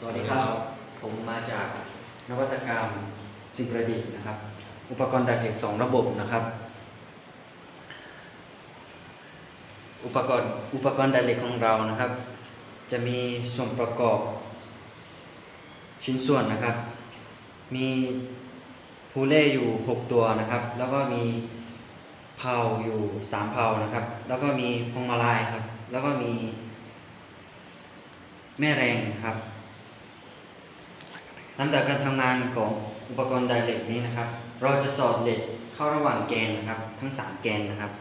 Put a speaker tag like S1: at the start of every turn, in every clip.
S1: สวัสดีครับ ผมมาจากนวัตกรรมสิ่งประดิษฐ์นะครับ อุปกรณ์ดัดเหล็กสองระบบนะครับ อุปกรณ์อุปกรณ์ดัดเหล็กของเรานะครับ จะมีส่วนประกอบชิ้นส่วนนะครับ มีพูเล่อยู่ 6 ตัวนะครับ แล้วก็มีเพลาอยู่ 3เพลานะครับ แล้วก็มีพวงมาลัยครับ แล้วก็มีแม่แรงครับ ลำดับการทำงานของอุปกรณ์ไดเหล็กนี้นะครับ เราจะสอดเหล็กเข้าระหว่างแกนนะครับ ทั้ง 3 แกนนะครับ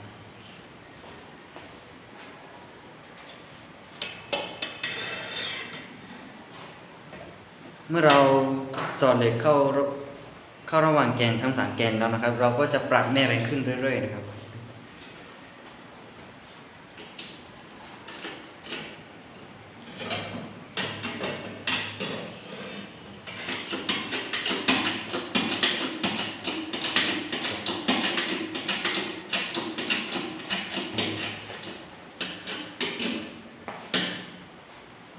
S1: เมื่อเราสอดเหล็กเข้าเข้าระหว่างแกนทั้งสามแกนแล้วนะครับ เราก็จะปรับแม่แรงขึ้นเรื่อย ๆ นะครับ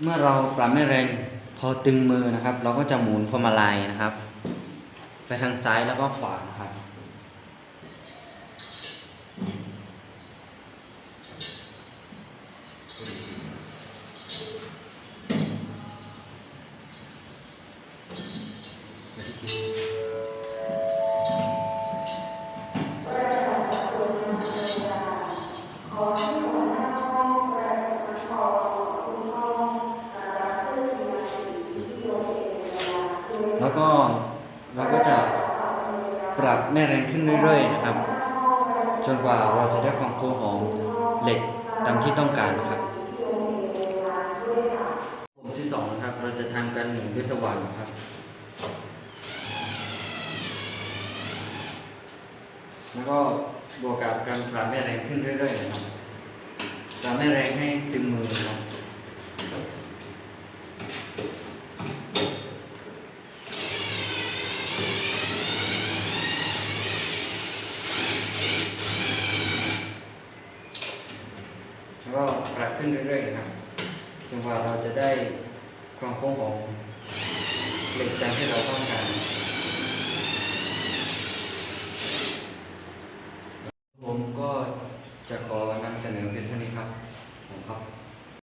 S1: เมื่อเราปรับไม่แรงพอตึงมือนะครับ เราก็จะหมุนพวงมาลัยนะครับ ไปทางซ้ายแล้วก็ขวานะครับ แล้วก็เราก็จะปรับแม่แรงขึ้นเรื่อยๆนะครับ จนกว่าเราจะได้ความโค้งของเหล็กตามที่ต้องการนะครับผมที่สองนะครับเราจะทำการหมุนด้วยสว่านนะครับแล้วก็บวกกับการปรับแม่แรงขึ้นเรื่อยๆนะครับปรับแม่แรงให้ตึงมือนะครับ แล้ว ก็ปรับขึ้นเรื่อยๆนะครับจนกว่าเราจะได้ความโค้งของเหล็กตามที่เราต้องการผมก็จะขอนำเสนอเป็นเท่านี้ครับผมครับ